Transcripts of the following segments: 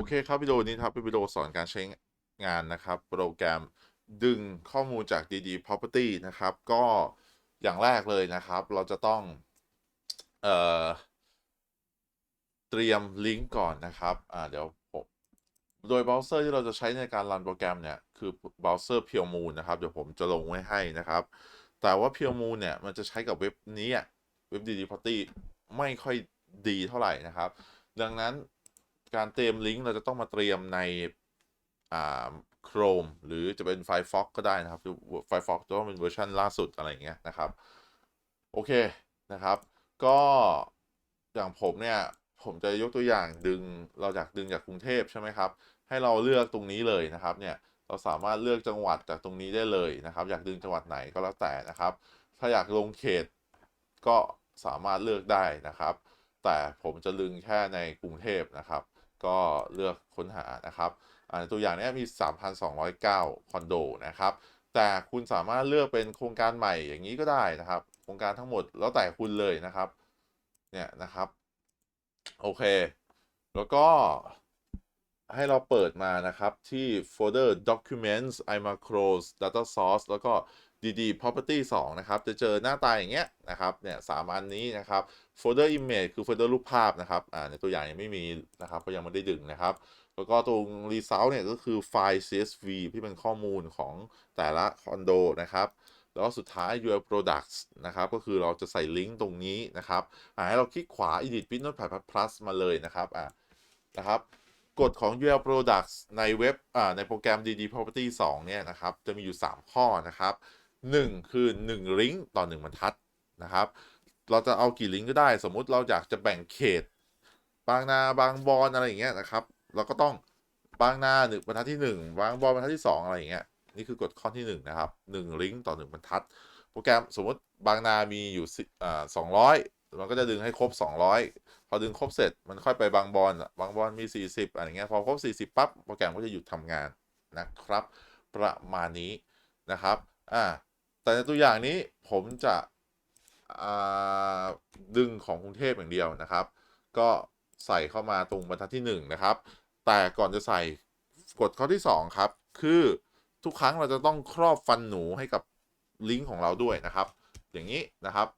โอเคครับวิดีโอนี้ครับเป็นวิดีโอสอนการใช้งานนะครับ โปรแกรมดึงข้อมูลจาก DD Property นะครับ ก็อย่างแรกเลยนะครับ เราจะต้องเอ่อเตรียมลิงก์ก่อนนะครับอ่าเดี๋ยวผมโดยเบราว์เซอร์ที่เราจะใช้ในการรันโปรแกรมเนี่ย คือเบราว์เซอร์ Pure Moon นะครับ เดี๋ยวผมจะลงไว้ให้นะครับ แต่ว่า Pure Moon เนี่ย มันจะใช้กับเว็บนี้เว็บ DD Property ไม่ค่อยดีเท่าไหร่นะครับ ดังนั้น การเตรียมลิงก์เราจะต้องมาเตรียมในอ่า Chrome หรือจะเป็น Firefox ก็ได้นะครับ Firefox จะต้องเป็นเวอร์ชันล่าสุดอะไรอย่างเงี้ยนะครับ โอเคนะครับ ก็อย่างผมเนี่ย ผมจะยกตัวอย่างดึงเราอยากดึงจากกรุงเทพใช่ไหมครับ ให้เราเลือกตรงนี้เลยนะครับเนี่ยเราสามารถเลือกจังหวัดจากตรงนี้ได้เลยนะครับ อยากดึงจังหวัดไหนก็แล้วแต่นะครับ ถ้าอยากลงเขตก็สามารถเลือกได้นะครับ แต่ผมจะดึงแค่ในกรุงเทพนะครับ ก็เลือกค้นหานะครับตัวอย่างนี้มี 3,209 คอนโดนะครับ แต่คุณสามารถเลือกเป็นโครงการใหม่อย่างนี้ก็ได้นะครับ โครงการทั้งหมดแล้วแต่คุณเลยนะครับ เนี่ยนะครับ โอเค แล้วก็ให้เราเปิดมานะครับที่โฟลเดอร์ documents imacros data source แล้วก็ dd property 2 นะครับ จะเจอหน้าตาอย่างเงี้ยนะครับ เนี่ยสามอันนี้นะครับโฟลเดอร์ image คือโฟลเดอร์รูปภาพนะครับอ่าในตัวอย่างยังไม่มีนะครับเพราะยังไม่ได้ดึงนะครับ แล้วก็ตรง result เนี่ยก็คือไฟล์ csv ที่เป็นข้อมูลของแต่ละคอนโดนะครับแล้วก็สุดท้าย UL products นะครับ ก็คือเราจะใส่ลิงก์ตรงนี้นะครับอ่าให้เราคลิกขวา edit p i n o t e pad plus มาเลยนะครับอ่านะครับกฎของ UL products ในเว็บอ่าในโปรแกรม DD property 2 เนี่ยนะครับ จะมีอยู่ 3 ข้อนะครับ 1 คือ 1 ลิงก์ต่อ 1บรรทัดนะครับ เราจะเอากี่ลิงก์ก็ได้ สมมุติเราอยากจะแบ่งเขต บางนาบางบอนอะไรอย่างเงี้ยนะครับ เราก็ต้องบางนาหนึ่งบรรทัดที่ 1 บางบอนบรรทัดที่ 2 อะไรอย่างเงี้ยนี่คือกฎข้อที่ 1 นะครับ 1 ลิงก์ต่อ 1บรรทัด โปรแกรมสมมติบางนามีอยู่สอ่า200มันก็จะดึงให้ครบ 200 พอดึงครบเสร็จ มันค่อยไปบางบอนบางบอนมี 40อะไรเงี้ยพอครบ 40 ปั๊บโปรแกรมก็จะหยุดทำงานนะครับ ประมาณนี้นะครับอ่า แต่ในตัวอย่างนี้ผมจะดึงของกรุงเทพอย่างเดียวนะครับ ก็ใส่เข้ามาตรงบรรทัดที่ 1 นะครับ แต่ก่อนจะใส่กฎข้อที่ 2 ครับ คือทุกครั้งเราจะต้องครอบฟันหนูให้กับลิงก์ของเราด้วยนะครับ อย่างนี้นะครับ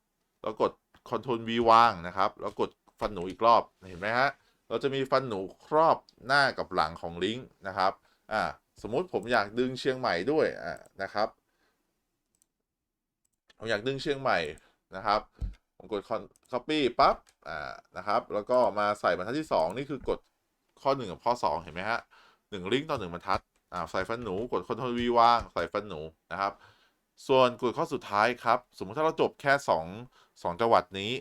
แล้วกด Ctrl V วางนะครับ แล้วกดฟันหนูอีกรอบเห็นไหมฮะเราจะมีฟันหนูครอบหน้ากับหลังของลิงก์นะครับอ่าสมมุติผมอยากดึงเชียงใหม่ด้วยอ่านะครับ ผมอยากดึงเชียงใหม่นะครับ ผมกด copy ปั๊บอ่านะครับ แล้วก็มาใส่บรรทัดที่ 2 นี่คือกดข้อ 1 กับข้อ 2 เห็นไหมฮะหนึ่งลิงก์ต่อ1บรรทัดอ่าใส่ฟันหนูกด Ctrl V ว่างใส่ฟันหนูนะครับ ส่วนกฎข้อสุดท้ายครับ สมมุติถ้าเราจบแค่ 2 2 จังหวัดนี้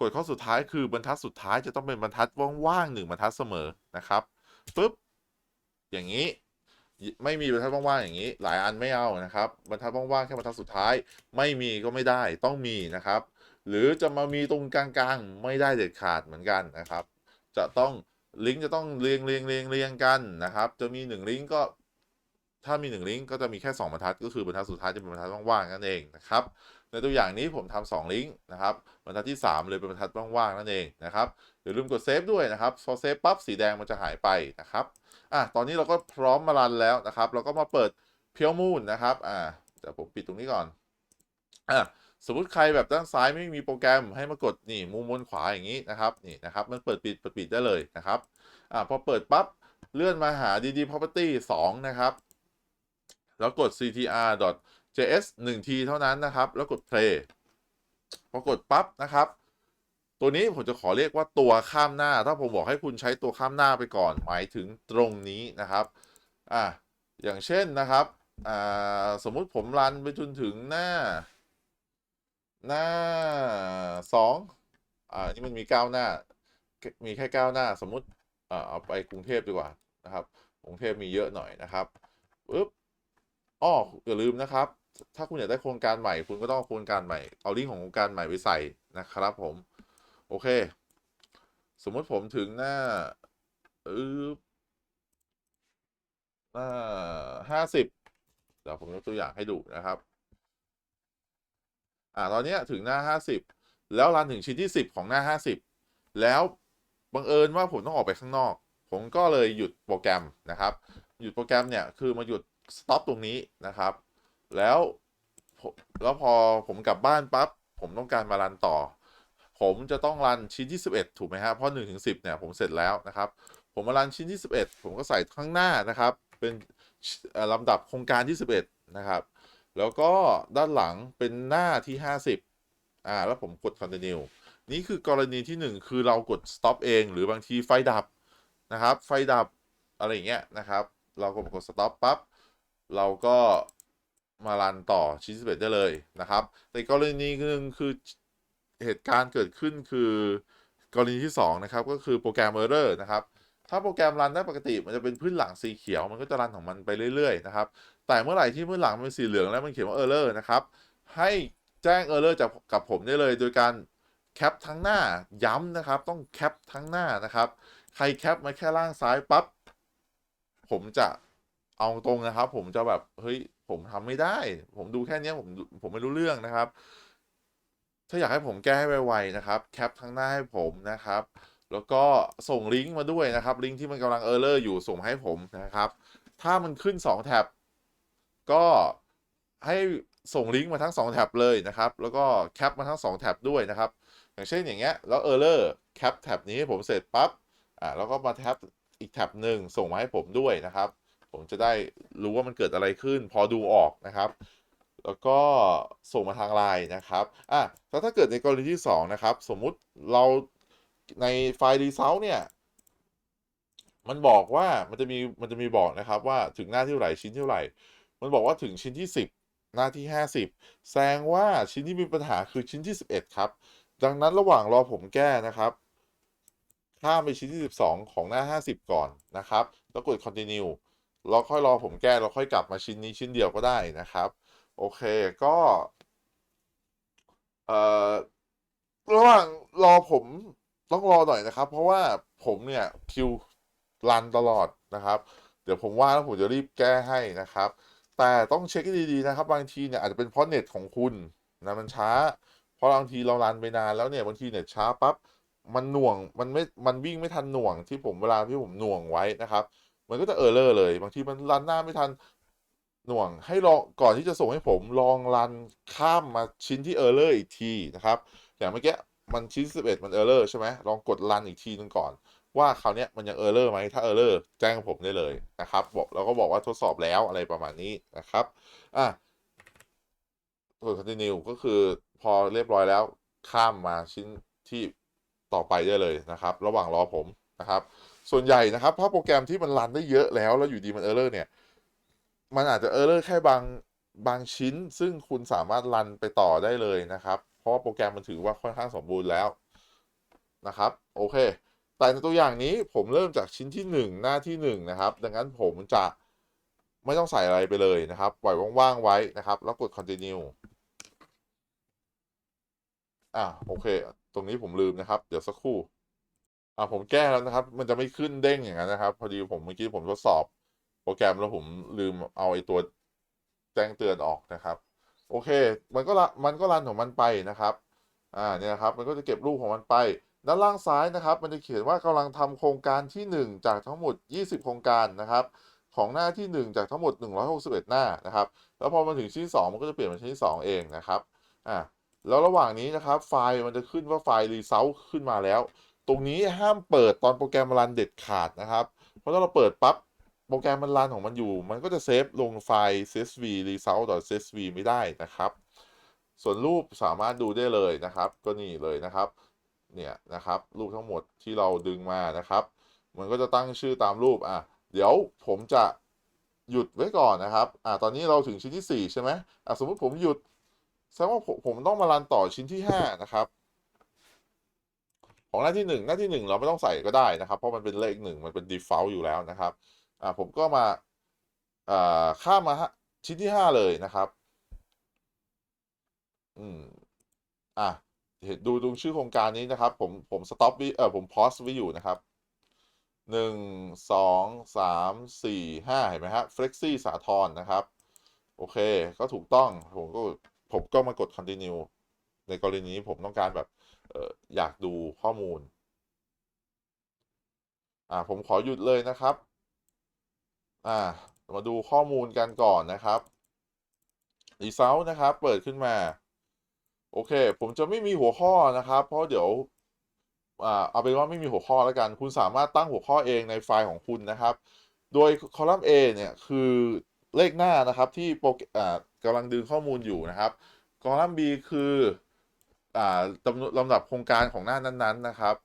กฎข้อสุดท้ายคือบรรทัดสุดท้ายจะต้องเป็นบรรทัดว่างๆหนึ่งบรรทัดเสมอนะครับปุ๊บอย่างนี้ ไม่มีบรรทัดว่างๆอย่างนี้ หลายอันไม่เอานะครับ บรรทัดว่างๆแค่บรรทัดสุดท้าย ไม่มีก็ไม่ได้ต้องมีนะครับ หรือจะมามีตรงกลางๆไม่ได้เด็ดขาดเหมือนกันนะครับ จะต้องลิงก์จะต้องเรียงเรียงเรียงเรียงกันนะครับ จะมีหนึ่งลิงก์ก็ถ้ามีหนึ่งลิงก์ก็จะมีแค่ 2บรรทัด ก็คือบรรทัดสุดท้ายจะเป็นบรรทัดว่างๆนั่นเองนะครับ ในตัวอย่างนี้ผมทำสองลิงก์นะครับ บรรทัดที่ 3 เลยเป็นบรรทัดว่างๆนั่นเองนะครับอย่าลืมกดเซฟด้วยนะครับพอเซฟปั๊บสีแดงมันจะหายไปนะครับ อะตอนนี้เราก็พร้อมมารันแล้วนะครับ เราก็มาเปิดเพียวมูนนะครับอ่าเดี๋ยวผมปิดตรงนี้ก่อนอะสมมติใครแบบด้านซ้ายไม่มีโปรแกรมให้มากดนี่มุมบนขวาอย่างนี้นะครับนี่นะครับมันเปิดปิดเปิดปิดได้เลยนะครับอ่าพอเปิดปั๊บเลื่อนมาหา dd property 2 นะครับ แล้วกด ctr.js 1ทีเท่านั้นนะครับ แล้วกด play พอกดปั๊บนะครับ ตัวนี้ผมจะขอเรียกว่าตัวข้ามหน้า ถ้าผมบอกให้คุณใช้ตัวข้ามหน้าไปก่อน หมายถึงตรงนี้นะครับอ่าอย่างเช่นนะครับอ่าสมมุติผมรันไปจนถึงหน้า หน้าสองอ่านี่มันมีเก้าหน้า มีแค่เก้าหน้า สมมุติอ่าเอาไปกรุงเทพดีกว่านะครับ กรุงเทพมีเยอะหน่อยนะครับปึ๊บอ้ออย่าลืมนะครับ ถ้าคุณอยากได้โครงการใหม่ คุณก็ต้องโครงการใหม่ เอาลิงก์ของโครงการใหม่ไปใส่นะครับผม โอเค สมมติผมถึงหน้าอือหน้าห้าสิบเดี๋ยวผมยกตัวอย่างให้ดูนะครับ อ่าตอนนี้ถึงหน้าห้าสิบแล้วรันถึงชิ้นที่สิบของหน้าห้าสิบแล้วบังเอิญว่าผมต้องออกไปข้างนอก ผมก็เลยหยุดโปรแกรมนะครับ หยุดโปรแกรมเนี่ยคือมาหยุด stop ตรงนี้นะครับ แล้วแล้วพอผมกลับบ้านปั๊บผมต้องการมารันต่อ ผมจะต้องรันชิ้นที่11ถูกไหมครับเพราะ1ถึง10เนี่ยผมเสร็จแล้วนะครับ ผมมารันชิ้นที่11ผมก็ใส่ข้างหน้านะครับ เป็นลำดับโครงการที่11นะครับ แล้วก็ด้านหลังเป็นหน้าที่ 50อ่าแล้วผมกด continue นี่คือกรณีที่ 1 คือเรากด stop เอง หรือบางทีไฟดับนะครับ ไฟดับอะไรอย่างเงี้ยนะครับ เราก็กด stop ปั๊บเราก็มารันต่อชิ้น11 ได้เลยนะครับ แต่กรณีหนึ่งคือ เหตุการณ์เกิดขึ้นคือกรณีที่ 2 นะครับ ก็คือโปรแกรม error นะครับ ถ้าโปรแกรมรันได้ปกติมันจะเป็นพื้นหลังสีเขียวมันก็จะรันของมันไปเรื่อยๆนะครับ แต่เมื่อไหร่ที่พื้นหลังมันเป็นสีเหลืองแล้วมันเขียนว่า error นะครับให้แจ้ง error จากกับผมได้เลยโดยการแคปทั้งหน้าย้ำนะครับ ต้องแคปทั้งหน้านะครับ ใครแคปมาแค่ล่างซ้ายปั๊บผมจะเอาตรงนะครับ ผมจะแบบเฮ้ยผมทำไม่ได้ ผมดูแค่นี้ผมผมไม่รู้เรื่องนะครับ ถ้าอยากให้ผมแก้ให้ไวๆนะครับแคปทั้งหน้าให้ผมนะครับแล้วก็ส่งลิงก์มาด้วยนะครับลิงก์ที่มันกำลังเออร์เลอร์อยู่ส่งให้ผมนะครับ ถ้ามันขึ้น 2 แท็บก็ให้ส่งลิงก์มาทั้ง 2 แท็บเลยนะครับ แล้วก็แคปมาทั้ง 2 แท็บด้วยนะครับ อย่างเช่นอย่างเงี้ยแล้วเออร์เลอร์แคปแท็บนี้ให้ผมเสร็จปั๊บอ่าแล้วก็มาแท็บอีกแท็บหนึ่งส่งมาให้ผมด้วยนะครับ ผมจะได้รู้ว่ามันเกิดอะไรขึ้น พอดูออกนะครับ แล้วก็ส่งมาทางไลน์นะครับอะแล้วถ้าเกิดในกรณีที่ 2 นะครับ สมมุติเราในไฟล์ result เนี่ย มันบอกว่ามันจะมีมันจะมีบอกนะครับว่าถึงหน้าที่เท่าไหร่ชิ้นเท่าไหร่ มันบอกว่าถึงชิ้นที่ 10 หน้าที่ 50 แสดงว่าชิ้นที่มีปัญหาคือชิ้นที่ 11 ครับ ดังนั้นระหว่างรอผมแก้นะครับข้ามไปชิ้นที่ 12 ของหน้า 50 ก่อนนะครับ แล้วกด continue แล้วค่อยรอผมแก้ แล้วค่อยกลับมาชิ้นนี้ชิ้นเดียวก็ได้นะครับ โอเคก็เอ่อระหว่างรอผมต้องรอหน่อยนะครับ เพราะว่าผมเนี่ยคิวรันตลอดนะครับ เดี๋ยวผมว่าแล้วผมจะรีบแก้ให้นะครับ แต่ต้องเช็คดีๆนะครับ บางทีเนี่ยอาจจะเป็นเพราะเน็ตของคุณนะมันช้า เพราะบางทีเรารันไปนานแล้วเนี่ยบางทีเน็ตช้าปั๊บมันหน่วงมันไม่มันวิ่งไม่ทันหน่วงที่ผมเวลาที่ผมหน่วงไว้นะครับ มันก็จะเออร์เลอร์เลย บางทีมันรันหน้าไม่ทัน หน่วงให้ลองก่อนที่จะส่งให้ผมลองรันข้ามมาชิ้นที่เออร์เลอร์อีกทีนะครับ อย่างเมื่อกี้มันชิ้น 11 มันเออร์เลอร์ใช่ไหมลองกดรันอีกทีนึงก่อน ว่าคราวนี้มันยังเออร์เลอร์ไหมถ้าเออร์เลอร์แจ้งผมได้เลยนะครับบอกแล้วก็บอกว่าทดสอบแล้วอะไรประมาณนี้นะครับอะกด continue ก็คือพอเรียบร้อยแล้วข้ามมาชิ้นที่ต่อไปได้เลยนะครับ ระหว่างรอผมนะครับ ส่วนใหญ่นะครับถ้าโปรแกรมที่มันรันได้เยอะแล้วแล้วอยู่ดีมันเออร์เลอร์เนี่ย มันอาจจะเออร์เลอร์แค่บางบางชิ้น ซึ่งคุณสามารถรันไปต่อได้เลยนะครับ เพราะโปรแกรมมันถือว่าค่อนข้างสมบูรณ์แล้วนะครับ โอเค แต่ในตัวอย่างนี้ผมเริ่มจากชิ้นที่ 1 หน้าที่ 1 นะครับ ดังนั้นผมจะไม่ต้องใส่อะไรไปเลยนะครับ ปล่อยว่างๆไว้นะครับ แล้วกด continue อ่าโอเค ตรงนี้ผมลืมนะครับ เดี๋ยวสักครู่ อ่าผมแก้แล้วนะครับ มันจะไม่ขึ้นเด้งอย่างนั้นนะครับ พอดีผมเมื่อกี้ผมทดสอบ โปรแกรมแล้วผมลืมเอาไอ้ตัวแจ้งเตือนออกนะครับ โอเค มันก็มันก็รันของมันไปนะครับ อ่าเนี่ยครับ มันก็จะเก็บรูปของมันไป ด้านล่างซ้ายนะครับ มันจะเขียนว่ากำลังทำโครงการที่ 1 จากทั้งหมด 20 โครงการนะครับ ของหน้าที่ 1 จากทั้งหมด 161 หน้านะครับ แล้วพอมาถึงชิ้นที่2มันก็จะเปลี่ยนเป็นชิ้นที่2เองนะครับ อ่าแล้วระหว่างนี้นะครับ ไฟล์มันจะขึ้นว่าไฟล์ result ขึ้นมาแล้ว ตรงนี้ห้ามเปิดตอนโปรแกรมรันเด็ดขาดนะครับ เพราะถ้าเราเปิดปั๊บ โปรแกรมมันรันของมันอยู่ มันก็จะเซฟลงไฟล์ csv result.csv ไม่ได้นะครับ ส่วนรูปสามารถดูได้เลยนะครับ ก็นี่เลยนะครับ เนี่ยนะครับ รูปทั้งหมดที่เราดึงมานะครับ มันก็จะตั้งชื่อตามรูป อะ เดี๋ยวผมจะหยุดไว้ก่อนนะครับ อะตอนนี้เราถึงชิ้นที่ 4 ใช่ไหมอะสมมติผมหยุด แสดงว่าผมผมต้องมารันต่อชิ้นที่ 5 นะครับของหน้าที่ 1 หน้าที่ 1 เราไม่ต้องใส่ก็ได้นะครับ เพราะมันเป็นเลขหนึ่งมันเป็น default อยู่แล้วนะครับ อ่าผมก็มาอ่าข้ามมาฮะชิ้นที่5เลยนะครับ อืมอะเห็นดูดูชื่อโครงการนี้นะครับ ผมผมสต็อปวิเออผมพอสไว้อยู่นะครับหนึ่งสองสามสี่ห้าเห็นไหมฮะ flexi สาทรนะครับ โอเค ก็ถูกต้องผมก็ผมก็มากด continue ในกรณีนี้ผมต้องการแบบเอออยากดูข้อมูล อ่าผมขอหยุดเลยนะครับ อ่ามาดูข้อมูลกันก่อนนะครับ result นะครับ เปิดขึ้นมา โอเค ผมจะไม่มีหัวข้อนะครับ เพราะเดี๋ยวอ่าเอาเป็นว่าไม่มีหัวข้อแล้วกัน คุณสามารถตั้งหัวข้อเองในไฟล์ของคุณนะครับ โดยคอลัมน์ A เนี่ยคือเลขหน้านะครับที่โปรกรมอ่ากำลังดึงข้อมูลอยู่นะครับคอลัมน์ B คืออ่าจำนวนลำดับโครงการของหน้านั้นๆนะครับ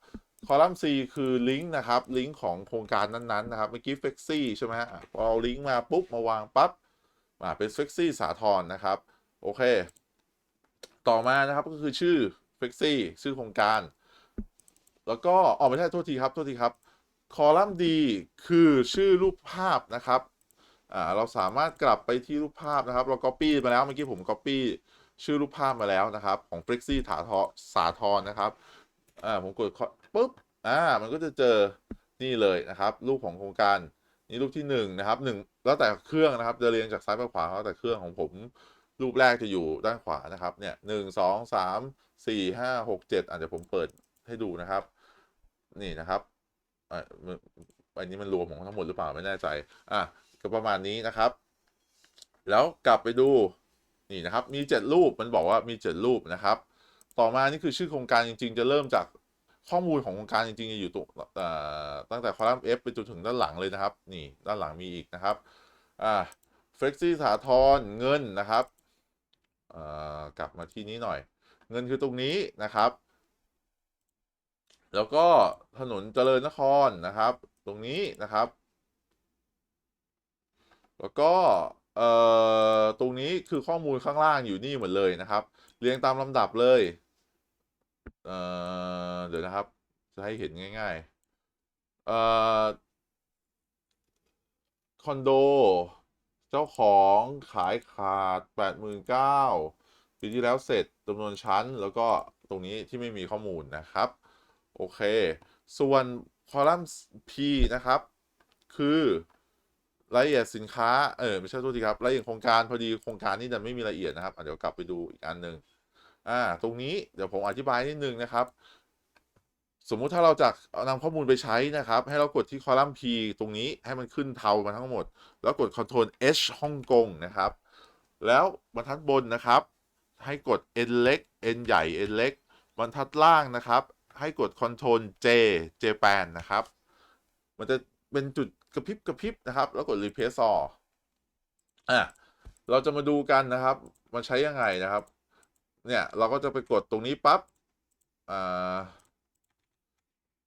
คอลัมน์ C คือลิงก์นะครับ ลิงก์ของโครงการนั้นๆนะครับ เมื่อกี้ f l e x y ใช่ไหมฮะพอเอาลิงก์มาปุ๊บ มาวางปั๊บอ่าเป็น f l e x y สาทรนะครับ โอเค ต่อมานะครับก็คือชื่อ f l e x y ชื่อโครงการ แล้วก็อ๋อไม่ใช่โทษทีครับโทษทีครับ คอลัมน์ D คือชื่อรูปภาพนะครับอ่าเราสามารถกลับไปที่รูปภาพนะครับ เรา Copy มาแล้วเมื่อกี้ผม Copy ชื่อรูปภาพมาแล้วนะครับ ของ f l e x y ถาทอสาทรนะครับอ่าผมกด ปุ๊บอ่ามันก็จะเจอนี่เลยนะครับ รูปของโครงการนี่รูปที่หนึ่งนะครับหนึ่งแล้วแต่เครื่องนะครับ จะเรียงจากซ้ายไปขวาแล้วแต่เครื่องของผมรูปแรกจะอยู่ด้านขวานะครับเนี่ยหนึ่งสองสามสี่ห้าหกเจ็ดอาจจะผมเปิดให้ดูนะครับ นี่นะครับอ่าอันนี้มันรวมของทั้งหมดหรือเปล่าไม่แน่ใจอะก็ประมาณนี้นะครับ แล้วกลับไปดูนี่นะครับ มี 7 รูปมันบอกว่ามี 7 รูปนะครับ ต่อมานี่คือชื่อโครงการจริง ๆ จะเริ่มจาก ข้อมูลของโครงการจริงๆจะอยู่ตรงตั้งแต่คอลัมน์ F ไปจนถึงด้านหลังเลยนะครับ นี่ด้านหลังมีอีกนะครับอ่าเฟล็กซี่สาทรเงินนะครับอ่ากลับมาที่นี้หน่อย เงินคือตรงนี้นะครับ แล้วก็ถนนเจริญนครนะครับ ตรงนี้นะครับ แล้วก็เอ่อตรงนี้คือข้อมูลข้างล่างอยู่นี่หมดเลยนะครับ เรียงตามลำดับเลย เอ่อเดี๋ยวนะครับ จะให้เห็นง่ายๆเอ่อคอนโด เจ้าของขายขาด 89,000ปีที่แล้วเสร็จจำนวนชั้นแล้วก็ตรงนี้ที่ไม่มีข้อมูลนะครับ โอเค ส่วนคอลัมน์ P นะครับ คือรายละเอียดสินค้า เออไม่ใช่ตัวทีครับรายละเอียดโครงการพอดีโครงการนี้จะไม่มีรายละเอียดนะครับเดี๋ยวกลับไปดูอีกอันหนึ่ง อ่าตรงนี้เดี๋ยวผมอธิบายนิดนึงนะครับ สมมุติถ้าเราจะนำข้อมูลไปใช้นะครับ ให้เรากดที่คอลัมน์ P ตรงนี้ให้มันขึ้นเทามาทั้งหมด แล้วกด Ctrl H ฮ่องกงนะครับ แล้วบรรทัดบนนะครับ ให้กด N เล็ก N ใหญ่ N เล็กบรรทัดล่างนะครับ ให้กด Ctrl J Japan นะครับ มันจะเป็นจุดกระพริบกระพริบนะครับ แล้วกด Replace All อะเราจะมาดูกันนะครับ มันใช้ยังไงนะครับ เนี่ย เราก็จะไปกดตรงนี้ปั๊บ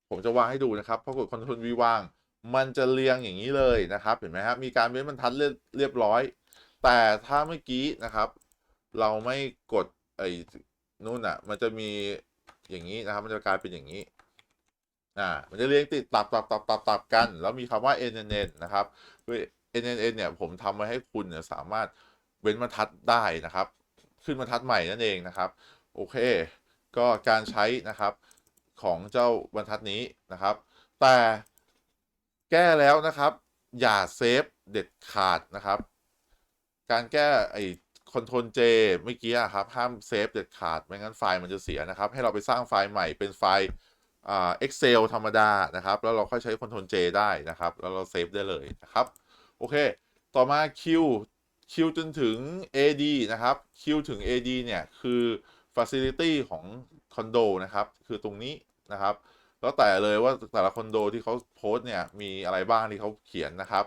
ผมจะวางให้ดูนะครับพอกด Ctrl V วาง มันจะเรียงอย่างนี้เลยนะครับ เห็นไหมครับมีการเว้นบรรทัดเรียบร้อย แต่ถ้าเมื่อกี้นะครับ เราไม่กดไอ้นู่นอะ มันจะมีอย่างนี้นะครับ มันจะกลายเป็นอย่างนี้อ่ามันจะเรียงติดตับตับตับตับตับกัน แล้วมีคำว่า NNN นะครับด้วย NNN เนี่ยผมทำไว้ให้คุณเนี่ยสามารถเว้นบรรทัดได้นะครับ ขึ้นบรรทัดใหม่นั่นเองนะครับ โอเค ก็การใช้นะครับของเจ้าบรรทัดนี้นะครับ แต่แก้แล้วนะครับ อย่าเซฟเด็ดขาดนะครับ การแก้ไอ้คอนโทรล J เมื่อกี้ครับ ห้ามเซฟเด็ดขาด ไม่งั้นไฟล์มันจะเสียนะครับ ให้เราไปสร้างไฟล์ใหม่เป็นไฟล์เอ่า Excel ธรรมดานะครับ แล้วเราค่อยใช้ Ctrl J ได้นะครับ แล้วเราเซฟได้เลยนะครับ โอเค ต่อมา Q Q จนถึง AD นะครับ Q ถึง AD เนี่ยคือ Facility ของคอนโดนะครับ คือตรงนี้นะครับ แล้วแต่เลยว่าแต่ละคอนโดที่เขาโพสต์เนี่ยมีอะไรบ้างที่เขาเขียนนะครับ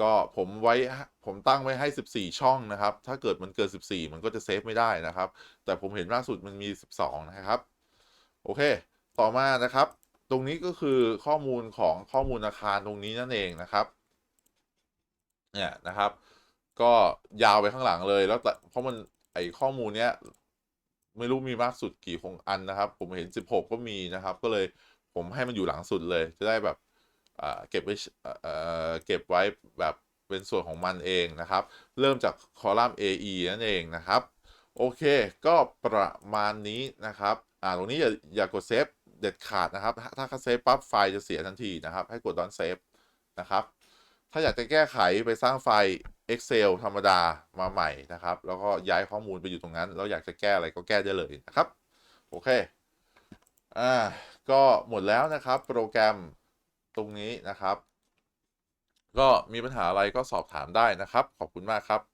ก็ผมไว้ผมตั้งไว้ให้ 14 ช่องนะครับ ถ้าเกิดมันเกิน 14 มันก็จะเซฟไม่ได้นะครับ แต่ผมเห็นล่าสุดมันมี 12 นะครับ โอเค ต่อมานะครับ ตรงนี้ก็คือข้อมูลของข้อมูลอาคารตรงนี้นั่นเองนะครับ เนี่ยนะครับ ก็ยาวไปข้างหลังเลย แล้วแต่เพราะมันไอข้อมูลเนี้ยไม่รู้มีมากสุดกี่คงอันนะครับ ผมเห็น 16 ก็มีนะครับ ก็เลยผมให้มันอยู่หลังสุดเลย จะได้แบบเก็บไว้เก็บไว้แบบเป็นส่วนของมันเองนะครับ เริ่มจากคอลัมน์ AE นั่นเองนะครับ โอเค ก็ประมาณนี้นะครับ อ่าตรงนี้อย่าอย่ากดเซฟเด็ดขาดนะครับ ถ้าเขาเซฟปั๊บไฟล์จะเสียทันทีนะครับ ให้กดดอนเซฟนะครับ ถ้าอยากจะแก้ไขไปสร้างไฟล์ Excel ธรรมดามาใหม่นะครับ แล้วก็ย้ายข้อมูลไปอยู่ตรงนั้น แล้วอยากจะแก้อะไรก็แก้ได้เลยนะครับ โอเค อ่า ก็หมดแล้วนะครับ โปรแกรมตรงนี้นะครับ ก็มีปัญหาอะไรก็สอบถามได้นะครับ ขอบคุณมากครับ